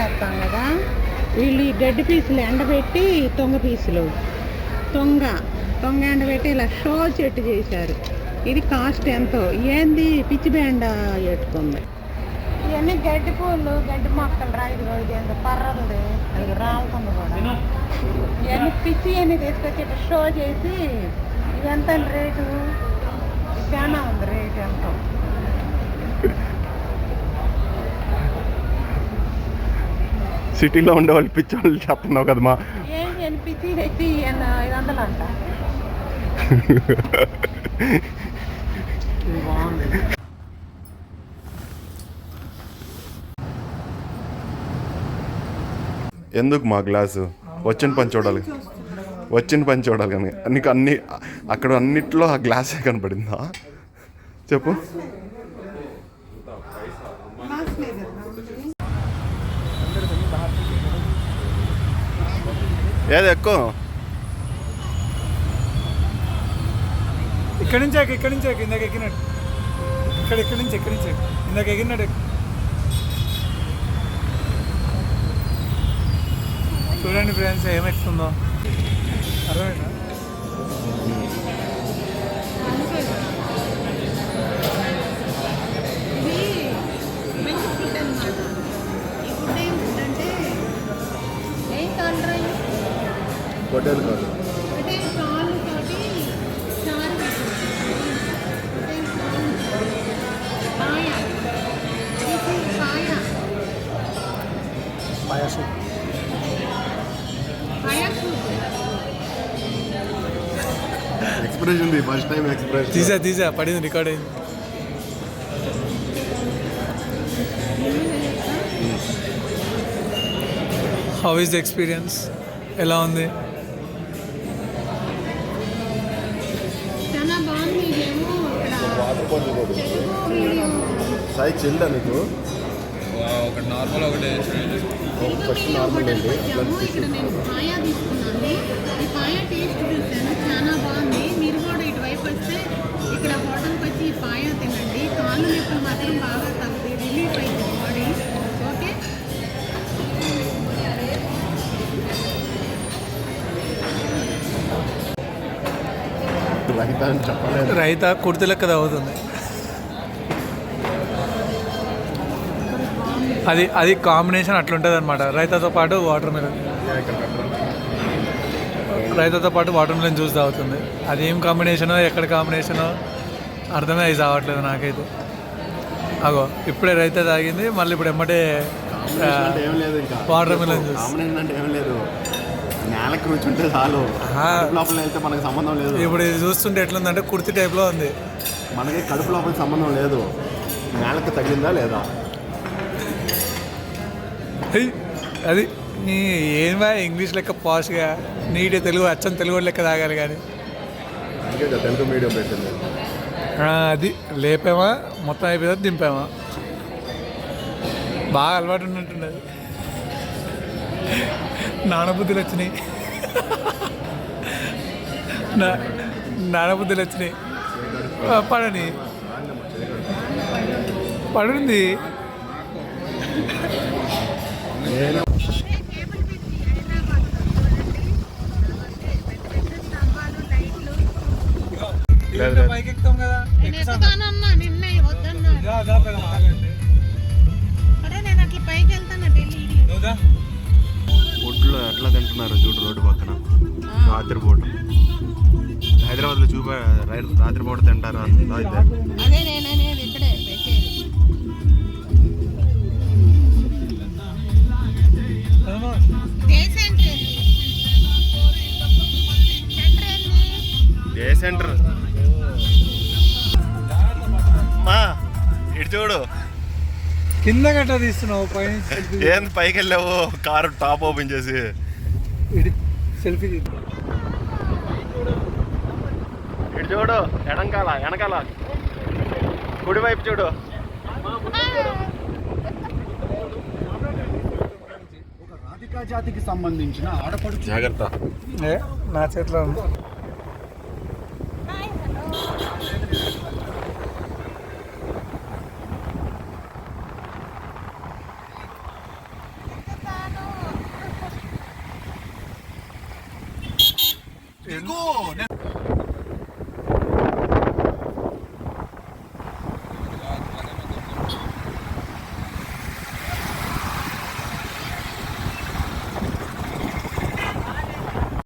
పెడతాం కదా. వీళ్ళు ఈ గడ్డి పీసులు ఎండబెట్టి తొంగ పీసులు. తొంగ తొంగ ఎండబెట్టి ఇలా షో చెట్టు చేశారు. ఇది కాస్ట్ ఎంతో. ఏంది? పిచ్చి బేండ పెట్టుకుంది ఇవన్నీ గడ్డి పూలు గడ్డి మొక్కలు రా ఇదిగో ఇది ఎంత పర్రది. అది రాలుతుంది కూడా. ఇవన్నీ పిచ్చి అన్ని తీసుకొచ్చి ఇట్లా షో చేసి ఇది ఎంత రేటు? చాలా ఉంది రేటు ఎంతో. సిటీలో ఉండే వాళ్ళు పిచ్చి వాళ్ళు చెప్తున్నావు కదా మా ఏం చేయను పిచ్చి తెచ్చి ఎన్న ఐదు వందలు అంట ఇది బాగుంది ఎందుకు మా గ్లాసు? వచ్చిన పని చూడాలి. వచ్చిన పని చూడాలి కానీ నీకు అన్ని అక్కడ అన్నిట్లో ఆ గ్లాసే కనపడిందా? చెప్పు. ఏది ఎక్కువ. ఇక్కడి నుంచి ఇక్కడి నుంచి ఇందాక ఎక్కినట్టు. ఇక్కడ ఇక్కడి నుంచి ఇక్కడి నుంచి ఇందాక ఎగినట్టు ఎక్కు. చూడండి ఫ్రెండ్స్ ఏమెక్కుతుందో అర్థమైనా హోటల్ కాదు. పాయాసం పాయ సూప్ ఎక్స్ప్రెస్ ఉంది ఫస్ట్ టైం ఎక్స్ప్రెస్ తీసా తీసా పడింది రికార్డ్ అయింది. హౌ ఇస్ ద ఎక్స్పీరియన్స్ ఎలా ఉంది? సాయి చెల్దా నీకు? ఒకటి నార్మల్ ఒకటి ఫస్ట్ నార్మల్ అండి. వచ్చాము ఇక్కడ నేను పాయా తీసుకున్నాను. ఈ పాయా టేస్ట్ చాలా బాగుంది. మీరు కూడా ఇటువైపు వస్తే ఇక్కడ హోటల్కి వచ్చి ఈ పాయా తినండి. కాళ్ళు నొప్పులు మాత్రం బాగా రైతా అని చెప్పలేదు. రైతా కుర్తి లెక్క అవుతుంది అది అది కాంబినేషన్ అట్లుంటుంది అనమాట రైతాతో పాటు వాటర్ మిలన్ రైతాతో పాటు వాటర్ మిలన్ జ్యూస్ తాగుతుంది అది ఏం కాంబినేషనో ఎక్కడ కాంబినేషనో అర్థమే అయి తాగట్లేదు నాకైతే. అగో ఇప్పుడే రైతా తాగింది మళ్ళీ ఇప్పుడు ఎమ్మటే అంటే ఏం లేదు ఇంకా. వాటర్ మిలన్ జ్యూస్ కాంబినేషన్ అంటే ఏం లేదు నేలకు కూర్చుంటే చాలు. లోపల వెళ్తే మనకి సంబంధం లేదు. ఇప్పుడు ఇది చూస్తుంటే ఎట్లుందంటే కుర్తి టైప్లో ఉంది. మనకి కడుపు లోపల సంబంధం లేదు. నేలకు తగిలిందా లేదా? అది నీ ఏమా ఇంగ్లీష్ లెక్క పాష్గా నీట్ తెలుగు అచ్చం తెలుగు లెక్క తాగాలి కానీ. తెలుగు మీడియం పెట్టింది. అది లేపామా మొత్తం అయిపోయిందా దింపామా? బాగా అలవాటు ఉన్నట్టున్నది నానబుద్ధులు వచ్చినాయి నా నానబుద్ధులు వచ్చినాయి పడని. పడుంది. పైకి ఎక్కుతాం కదా. రోడ్డు పక్కన. రాత్రిపూట హైదరాబాద్లో చూప రాత్రిపూట తింటారా? అదే నేననేది ఇక్కడే పెట్టేది. ఏ సెంటర్. మా ఇటు చూడు. కింద గట్ట తీస్తున్నావు పైన ఏంది పైకి వెళ్ళావు కారు టాప్ ఓపెన్ చేసి. ఇది సెల్ఫీ ఇటు చూడు ఎడంకాల వెనకాల. కుడివైపు చూడు. ఒక రాధికా జాతికి సంబంధించిన ఆడపడుచు. జాగ్రత్త. ఏ? నా చేతిలో ఉంది. ఎంత-